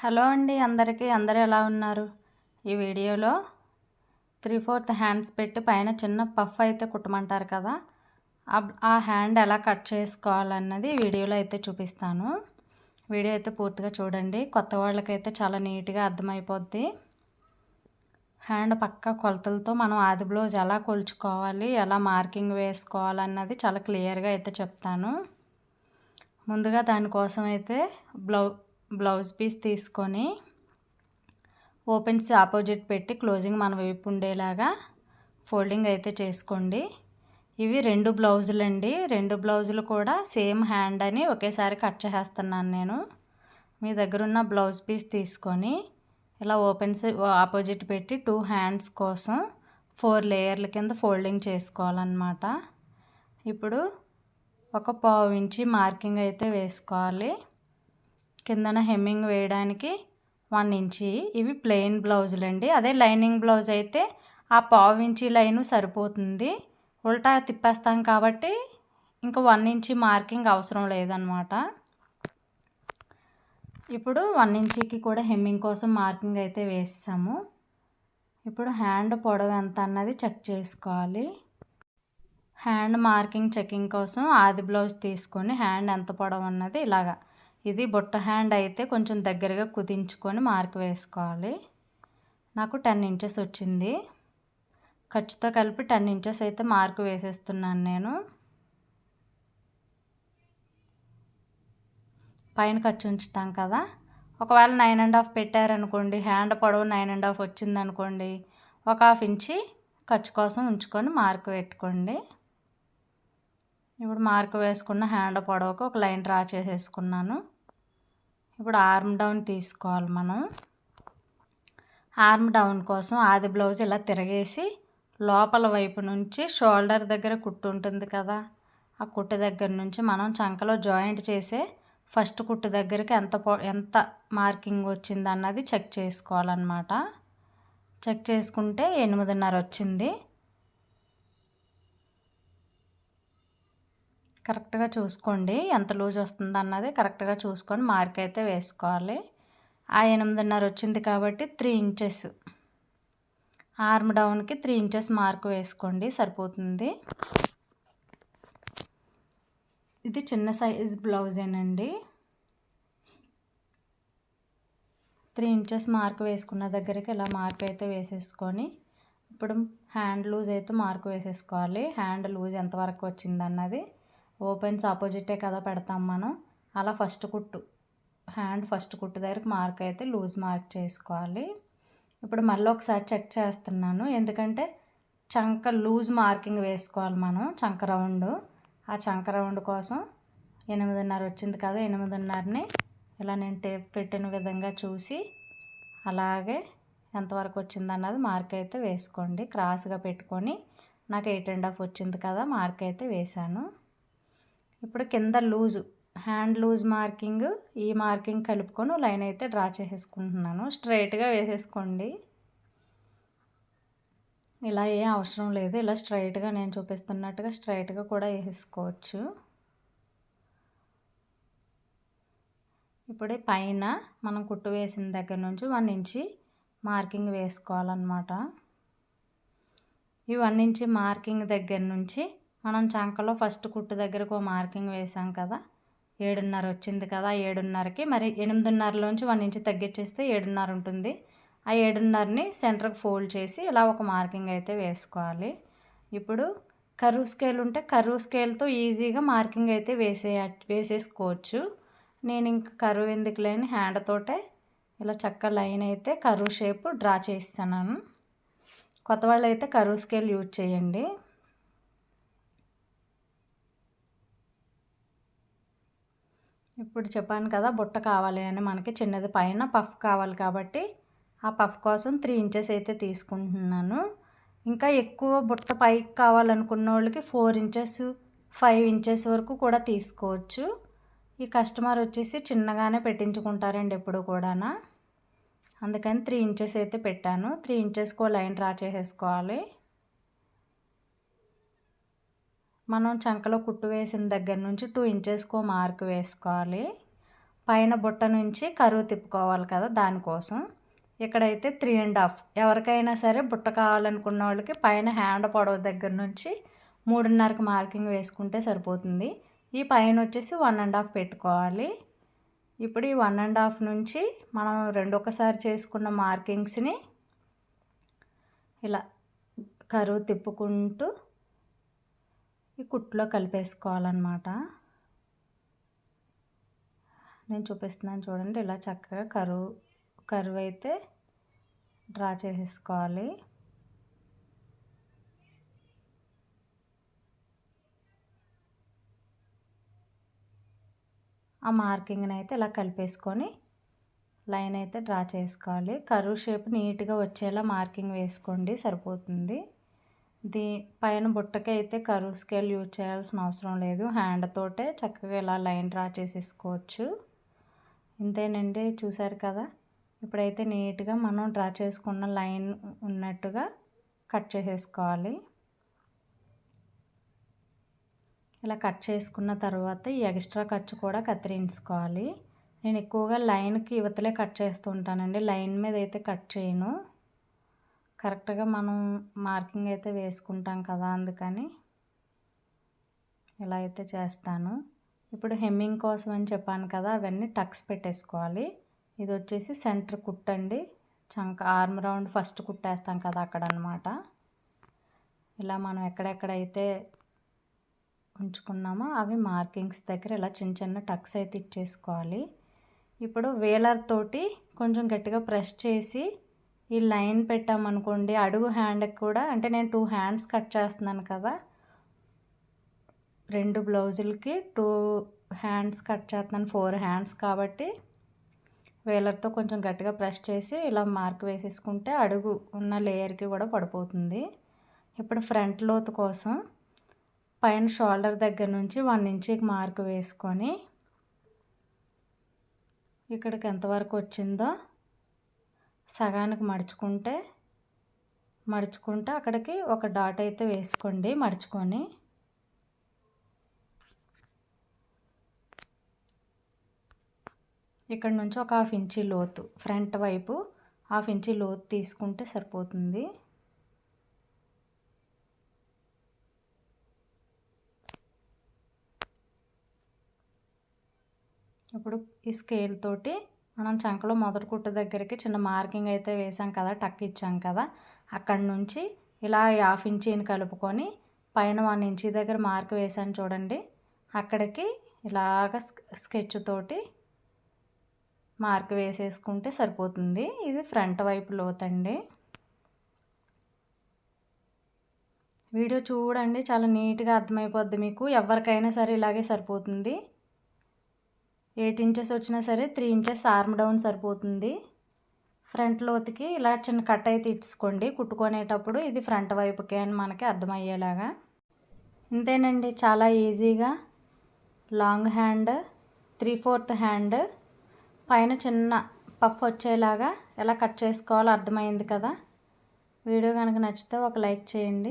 Hello అండి అందరికీ అందరూ ఎలా ఉన్నారు? ఈ వీడియోలో త్రీ ఫోర్త్ హ్యాండ్స్ పెట్టి పైన చిన్న పఫ్ అయితే కుట్టమంటారు కదా ఆ హ్యాండ్ ఎలా కట్ చేసుకోవాలన్నది వీడియోలో అయితే చూపిస్తాను. వీడియో అయితే పూర్తిగా చూడండి కొత్త వాళ్ళకైతే చాలా నీట్గా అర్థమైపోద్ది. హ్యాండ్ పక్క కొలతలతో మనం ఆది బ్లౌజ్ ఎలా కొలుచుకోవాలి ఎలా మార్కింగ్ వేసుకోవాలన్నది చాలా క్లియర్గా అయితే చెప్తాను. ముందుగా దానికోసం అయితే బ్లౌ బ్లౌజ్ పీస్ తీసుకొని ఓపెన్స్ ఆపోజిట్ పెట్టి క్లోజింగ్ మన వైపు ఉండేలాగా ఫోల్డింగ్ అయితే చేసుకోండి. ఇవి రెండు బ్లౌజులు అండి రెండు బ్లౌజులు కూడా సేమ్ హ్యాండ్ అని ఒకేసారి కట్ చేస్తున్నాను నేను. మీ దగ్గర ఉన్న బ్లౌజ్ పీస్ తీసుకొని ఇలా ఓపెన్స్ ఆపోజిట్ పెట్టి టూ హ్యాండ్స్ కోసం ఫోర్ లేయర్ల కింద ఫోల్డింగ్ చేసుకోవాలన్నమాట. ఇప్పుడు ఒక పావు ఇంచి మార్కింగ్ అయితే వేసుకోవాలి. కిందన హెమ్మింగ్ వేయడానికి వన్ ఇంచి. ఇవి ప్లెయిన్ బ్లౌజులు అండి. అదే లైనింగ్ బ్లౌజ్ అయితే ఆ పావు ఇంచి లైను సరిపోతుంది. ఉల్టా తిప్పేస్తాం కాబట్టి ఇంకా వన్ ఇంచి మార్కింగ్ అవసరం లేదనమాట. ఇప్పుడు వన్ ఇంచీకి కూడా హెమ్మింగ్ కోసం మార్కింగ్ అయితే వేసాము. ఇప్పుడు హ్యాండ్ పొడవు ఎంత అన్నది చెక్ చేసుకోవాలి. హ్యాండ్ మార్కింగ్ చెకింగ్ కోసం ఆది బ్లౌజ్ తీసుకొని హ్యాండ్ ఎంత పొడవు అన్నది ఇలాగా ఇది బుట్ట హ్యాండ్ అయితే కొంచెం దగ్గరగా కుదించుకొని మార్క్ వేసుకోవాలి. నాకు టెన్ ఇంచెస్ వచ్చింది. ఖర్చుతో కలిపి టెన్ ఇంచెస్ అయితే మార్క్ వేసేస్తున్నాను నేను. పైన ఖర్చు ఉంచుతాం కదా. ఒకవేళ నైన్ అండ్ హాఫ్ పెట్టారనుకోండి హ్యాండ్ పొడవు నైన్ అండ్ హాఫ్ వచ్చిందనుకోండి ఒక హాఫ్ ఇంచి ఖర్చు కోసం ఉంచుకొని మార్క్ పెట్టుకోండి. ఇప్పుడు మార్క్ వేసుకున్న హ్యాండ్ పొడవకు ఒక లైన్ డ్రా చేసేసుకున్నాను. ఇప్పుడు ఆర్మ్ డౌన్ తీసుకోవాలి మనం. ఆర్మ్ డౌన్ కోసం ఆది బ్లౌజ్ ఇలా తిరగేసి లోపల వైపు నుంచి షోల్డర్ దగ్గర కుట్టు ఉంటుంది కదా ఆ కుట్టు దగ్గర నుంచి మనం చంకలో జాయింట్ చేసే ఫస్ట్ కుట్టు దగ్గరికి ఎంత ఎంత మార్కింగ్ వచ్చింది అన్నది చెక్ చేసుకోవాలన్నమాట. చెక్ చేసుకుంటే ఎనిమిదిన్నర వచ్చింది. కరెక్ట్గా చూసుకోండి. ఎంత లూజ్ వస్తుంది అన్నది కరెక్ట్గా చూసుకొని మార్క్ అయితే వేసుకోవాలి. ఆ ఎనిమిదిన్నర వచ్చింది కాబట్టి త్రీ ఇంచెస్. ఆర్మ్ డౌన్కి త్రీ ఇంచెస్ మార్క్ వేసుకోండి. సరిపోతుంది. ఇది చిన్న సైజ్ బ్లౌజేనండి. త్రీ ఇంచెస్ మార్క్ వేసుకున్న దగ్గరికి ఇలా మార్క్ అయితే వేసేసుకొని ఇప్పుడు హ్యాండ్ లూజ్ అయితే మార్క్ వేసేసుకోవాలి. హ్యాండ్ లూజ్ ఎంతవరకు వచ్చింది అన్నది ఓపెన్స్ ఆపోజిటే కదా పెడతాం మనం. అలా ఫస్ట్ కుట్టు. హ్యాండ్ ఫస్ట్ కుట్టు దగ్గరకు మార్క్ అయితే లూజ్ మార్క్ చేసుకోవాలి. ఇప్పుడు మళ్ళీ ఒకసారి చెక్ చేస్తున్నాను. ఎందుకంటే చంక లూజ్ మార్కింగ్ వేసుకోవాలి మనం చంక రౌండ్. ఆ చంక రౌండ్ కోసం ఎనిమిదిన్నర వచ్చింది కదా ఎనిమిదిన్నరని ఇలా నేను టేప్ పెట్టిన విధంగా చూసి అలాగే ఎంతవరకు వచ్చింది అన్నది మార్క్ అయితే వేసుకోండి. క్రాస్గా పెట్టుకొని నాకు ఎయిట్ అండ్ హాఫ్ వచ్చింది కదా మార్క్ అయితే వేశాను. ఇప్పుడు కింద లూజు హ్యాండ్ లూజ్ మార్కింగ్ ఈ మార్కింగ్ కలుపుకొని లైన్ అయితే డ్రా చేసేసుకుంటున్నాను. స్ట్రైట్గా వేసేసుకోండి. ఇలా ఏం అవసరం లేదు. ఇలా స్ట్రైట్గా నేను చూపిస్తున్నట్టుగా స్ట్రైట్గా కూడా వేసేసుకోవచ్చు. ఇప్పుడే పైన మనం కుట్టు వేసిన దగ్గర నుంచి వన్ ఇంచి మార్కింగ్ వేసుకోవాలన్నమాట. ఈ వన్ ఇంచి మార్కింగ్ దగ్గర నుంచి మనం చంకలో ఫస్ట్ కుట్టు దగ్గరకు మార్కింగ్ వేసాం కదా. ఏడున్నర వచ్చింది కదా ఏడున్నరకి. మరి ఎనిమిదిన్నరలోంచి వన్ ఇంచ్ తగ్గించేస్తే ఏడున్నర ఉంటుంది. ఆ ఏడున్నరని సెంటర్కి ఫోల్డ్ చేసి ఇలా ఒక మార్కింగ్ అయితే వేసుకోవాలి. ఇప్పుడు కరువు స్కేల్ ఉంటే కరువు స్కేల్తో ఈజీగా మార్కింగ్ అయితే వేసే వేసేసుకోవచ్చు. నేను ఇంక కరువు ఎందుకు లేని హ్యాండ్తోటే ఇలా చక్క లైన్ అయితే కరువు షేప్ డ్రా చేస్తున్నాను. కొత్త వాళ్ళు అయితే కరువు స్కేల్ యూజ్ చేయండి. ఇప్పుడు చెప్పాను కదా బుట్ట కావాలి అని మనకి చిన్నది పైన పఫ్ కావాలి కాబట్టి ఆ పఫ్ కోసం త్రీ ఇంచెస్ అయితే తీసుకుంటున్నాను. ఇంకా ఎక్కువ బుట్ట పైకి కావాలనుకున్న వాళ్ళకి ఫోర్ ఇంచెస్ ఫైవ్ ఇంచెస్ వరకు కూడా తీసుకోవచ్చు. ఈ కస్టమర్ వచ్చేసి చిన్నగానే పెట్టించుకుంటారండి ఎప్పుడు కూడా అందుకని త్రీ ఇంచెస్ అయితే పెట్టాను. త్రీ ఇంచెస్కి లైన్ డ్రా చేసేసుకోవాలి. మనం చంకలో కుట్టు వేసిన దగ్గర నుంచి టూ ఇంచెస్కో మార్క్ వేసుకోవాలి. పైన బుట్ట నుంచి కరువు తిప్పుకోవాలి కదా దానికోసం. ఇక్కడైతే త్రీ అండ్ హాఫ్ ఎవరికైనా సరే బుట్ట కావాలనుకున్న వాళ్ళకి పైన హ్యాండ్ పొడవు దగ్గర నుంచి మూడున్నరకు మార్కింగ్ వేసుకుంటే సరిపోతుంది. ఈ పైన వచ్చేసి వన్ అండ్ హాఫ్ పెట్టుకోవాలి. ఇప్పుడు ఈ వన్ అండ్ హాఫ్ నుంచి మనం రెండొకసారి చేసుకున్న మార్కింగ్స్ని ఇలా కరువు తిప్పుకుంటూ ఈ కుట్లో కలిపేసుకోవాలన్నమాట. నేను చూపిస్తున్నాను చూడండి ఇలా చక్కగా కరువు కరువు అయితే డ్రా చేసేసుకోవాలి. ఆ మార్కింగ్ని అయితే ఇలా కలిపేసుకొని లైన్ అయితే డ్రా చేసుకోవాలి. కరువు షేప్ నీట్గా వచ్చేలా మార్కింగ్ వేసుకోండి సరిపోతుంది. దీ పైన బుట్టకి అయితే కరువు స్కేల్ యూజ్ చేయాల్సిన అవసరం లేదు. హ్యాండ్ తోటే చక్కగా ఇలా లైన్ డ్రా చేసేసుకోవచ్చు. ఇంతేనండి చూసారు కదా? ఇప్పుడైతే నీట్గా మనం డ్రా చేసుకున్న లైన్ ఉన్నట్టుగా కట్ చేసేసుకోవాలి. ఇలా కట్ చేసుకున్న తర్వాత ఈ ఎక్స్ట్రా ఖర్చు కూడా కత్తిరించుకోవాలి. నేను ఎక్కువగా లైన్కి యువతలే కట్ చేస్తూ ఉంటానండి. లైన్ మీద అయితే కట్ చేయను. కరెక్ట్గా మనం మార్కింగ్ అయితే వేసుకుంటాం కదా అందుకని ఇలా అయితే చేస్తాను. ఇప్పుడు హెమ్మింగ్ కోసం అని చెప్పాను కదా అవన్నీ టక్స్ పెట్టేసుకోవాలి. ఇది వచ్చేసి సెంటర్ కుట్టండి చంక ఆర్మ్ రౌండ్ ఫస్ట్ కుట్టేస్తాం కదా అక్కడ అనమాట ఇలా మనం ఎక్కడెక్కడైతే ఉంచుకున్నామో అవి మార్కింగ్స్ దగ్గర ఇలా చిన్న చిన్న టక్స్ అయితే ఇచ్చేసుకోవాలి. ఇప్పుడు వేలర్ తోటి కొంచెం గట్టిగా ప్రెస్ చేసి ఈ లైన్ పెట్టామనుకోండి అడుగు హ్యాండ్కి కూడా అంటే నేను టూ హ్యాండ్స్ కట్ చేస్తున్నాను కదా రెండు బ్లౌజులకి టూ హ్యాండ్స్ కట్ చేస్తున్నాను ఫోర్ హ్యాండ్స్ కాబట్టి వేలర్తో కొంచెం గట్టిగా ప్రెస్ చేసి ఇలా మార్క్ వేసేసుకుంటే అడుగు ఉన్న లేయర్కి కూడా పడిపోతుంది. ఇప్పుడు ఫ్రంట్ లోతు కోసం పైన షోల్డర్ దగ్గర నుంచి వన్ ఇంచీకి మార్క్ వేసుకొని ఇక్కడికి ఎంతవరకు వచ్చిందో సగానికి మడుచుకుంటే మడుచుకుంటే అక్కడికి ఒక డాట్ అయితే వేసుకోండి మడుచుకొని. ఇక్కడ నుంచి ఒక హాఫ్ ఇంచీ లోతు ఫ్రంట్ వైపు హాఫ్ ఇంచీ లోతు తీసుకుంటే సరిపోతుంది. ఇప్పుడు ఈ స్కేల్ తోటి మనం చంకలో మొదటి కుట్టు దగ్గరికి చిన్న మార్కింగ్ అయితే వేసాం కదా టక్ ఇచ్చాం కదా అక్కడి నుంచి ఇలా హాఫ్ ఇంచీని కలుపుకొని పైన వన్ ఇంచీ దగ్గర మార్క్ వేసాను చూడండి అక్కడికి ఇలాగ స్కెచ్ తోటి మార్క్ వేసేసుకుంటే సరిపోతుంది. ఇది ఫ్రంట్ వైపు లోతండి. వీడియో చూడండి చాలా నీట్గా అర్థమైపోద్ది మీకు ఎవరికైనా సరే ఇలాగే సరిపోతుంది. ఎయిట్ ఇంచెస్ వచ్చినా సరే త్రీ ఇంచెస్ ఆర్మ్ డౌన్ సరిపోతుంది. ఫ్రంట్ లోతుకి ఇలా చిన్న కట్ అయితే ఇచ్చుకోండి. కుట్టుకునేటప్పుడు ఇది ఫ్రంట్ వైపుకే అని మనకి అర్థమయ్యేలాగా. ఇంతేనండి చాలా ఈజీగా. Long hand three fourth hand పైన చిన్న పఫ్ వచ్చేలాగా ఎలా కట్ చేసుకోవాలో అర్థమైంది కదా. వీడియో కనుక నచ్చితే ఒక లైక్ చేయండి.